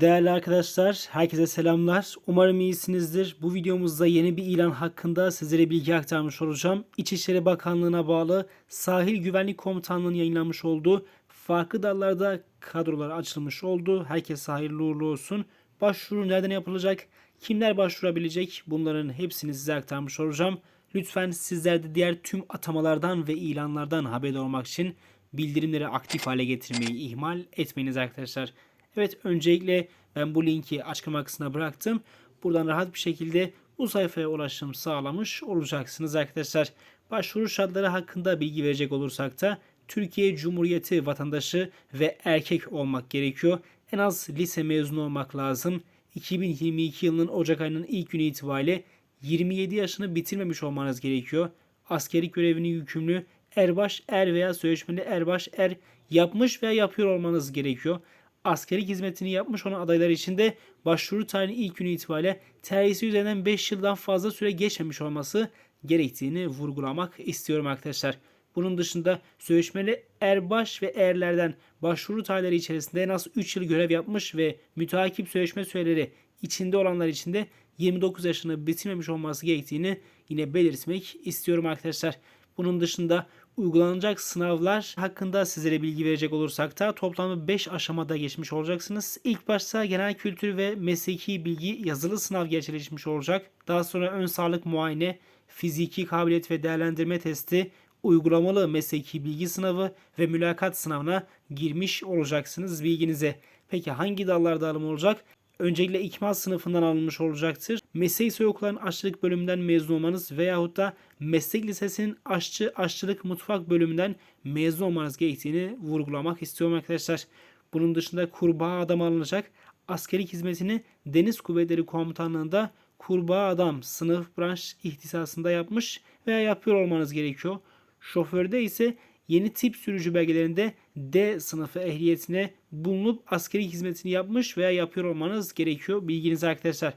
Değerli arkadaşlar, herkese selamlar. Umarım iyisinizdir. Bu videomuzda yeni bir ilan hakkında sizlere bilgi aktarmış olacağım. İçişleri Bakanlığı'na bağlı Sahil Güvenlik Komutanlığı'nın yayınlanmış olduğu farklı dallarda kadrolar açılmış oldu. Herkese hayırlı uğurlu olsun. Başvuru nereden yapılacak? Kimler başvurabilecek? Bunların hepsini size aktarmış olacağım. Lütfen sizler de diğer tüm atamalardan ve ilanlardan haberdar olmak için bildirimleri aktif hale getirmeyi ihmal etmeyiniz arkadaşlar. Evet öncelikle ben bu linki açıklama kısmına bıraktım. Buradan rahat bir şekilde bu sayfaya ulaşım sağlamış olacaksınız arkadaşlar. Başvuru şartları hakkında bilgi verecek olursak da Türkiye Cumhuriyeti vatandaşı ve erkek olmak gerekiyor. En az lise mezunu olmak lazım. 2022 yılının Ocak ayının ilk günü itibariyle 27 yaşını bitirmemiş olmanız gerekiyor. Askerlik görevini yükümlü erbaş er veya sözleşmeli erbaş er yapmış veya yapıyor olmanız gerekiyor. Askerlik hizmetini yapmış olan adaylar için de başvuru tarihi ilk günü itibariyle terhisi üzerinden 5 yıldan fazla süre geçmemiş olması gerektiğini vurgulamak istiyorum arkadaşlar. Bunun dışında sözleşmeli erbaş ve erlerden başvuru tarihleri içerisinde en az 3 yıl görev yapmış ve müteakip sözleşme süreleri içinde olanlar için de 29 yaşını bitirmemiş olması gerektiğini yine belirtmek istiyorum arkadaşlar. Bunun dışında uygulanacak sınavlar hakkında sizlere bilgi verecek olursak da toplamda 5 aşamada geçmiş olacaksınız. İlk başta genel kültür ve mesleki bilgi yazılı sınav gerçekleşmiş olacak. Daha sonra ön sağlık muayene, fiziki kabiliyet ve değerlendirme testi, uygulamalı mesleki bilgi sınavı ve mülakat sınavına girmiş olacaksınız bilginize. Peki hangi dallarda alım olacak? Öncelikle ikmal sınıfından alınmış olacaktır. Meslek soyukların aşçılık bölümünden mezun olmanız veyahut da meslek lisesinin aşçı aşçılık mutfak bölümünden mezun olmanız gerektiğini vurgulamak istiyorum arkadaşlar. Bunun dışında kurbağa adam alınacak. Askerlik hizmetini Deniz Kuvvetleri Komutanlığı'nda kurbağa adam sınıf branş ihtisasında yapmış veya yapıyor olmanız gerekiyor. Şoförde ise yeni tip sürücü belgelerinde D sınıfı ehliyetine bulunup askeri hizmetini yapmış veya yapıyor olmanız gerekiyor. Bilginiz arkadaşlar.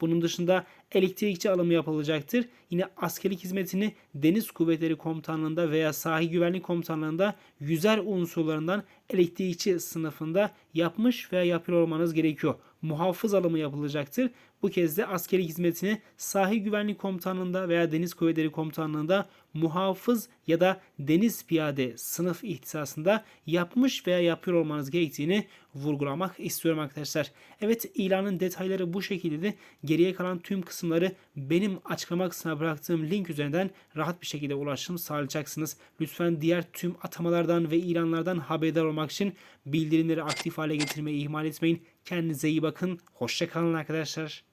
Bunun dışında elektrikçi alımı yapılacaktır. Yine askerlik hizmetini Deniz Kuvvetleri Komutanlığı'nda veya Sahil Güvenlik Komutanlığı'nda yüzer unsurlarından elektrikçi sınıfında yapmış veya yapıyor olmanız gerekiyor. Muhafız alımı yapılacaktır. Bu kez de askeri hizmetini Sahil Güvenlik Komutanlığı'nda veya Deniz Kuvvetleri Komutanlığı'nda muhafız ya da deniz piyade sınıf ihtisasında yapmış veya yapıyor olmanız gerektiğini vurgulamak istiyorum arkadaşlar. Evet ilanın detayları bu şekilde geriye kalan tüm kısımları benim açıklama kısmına bıraktığım link üzerinden rahat bir şekilde ulaşım sağlayacaksınız. Lütfen diğer tüm atamalardan ve ilanlardan haberdar olmak için bildirimleri aktif hale getirmeyi ihmal etmeyin. Kendinize iyi bakın. Hoşçakalın arkadaşlar.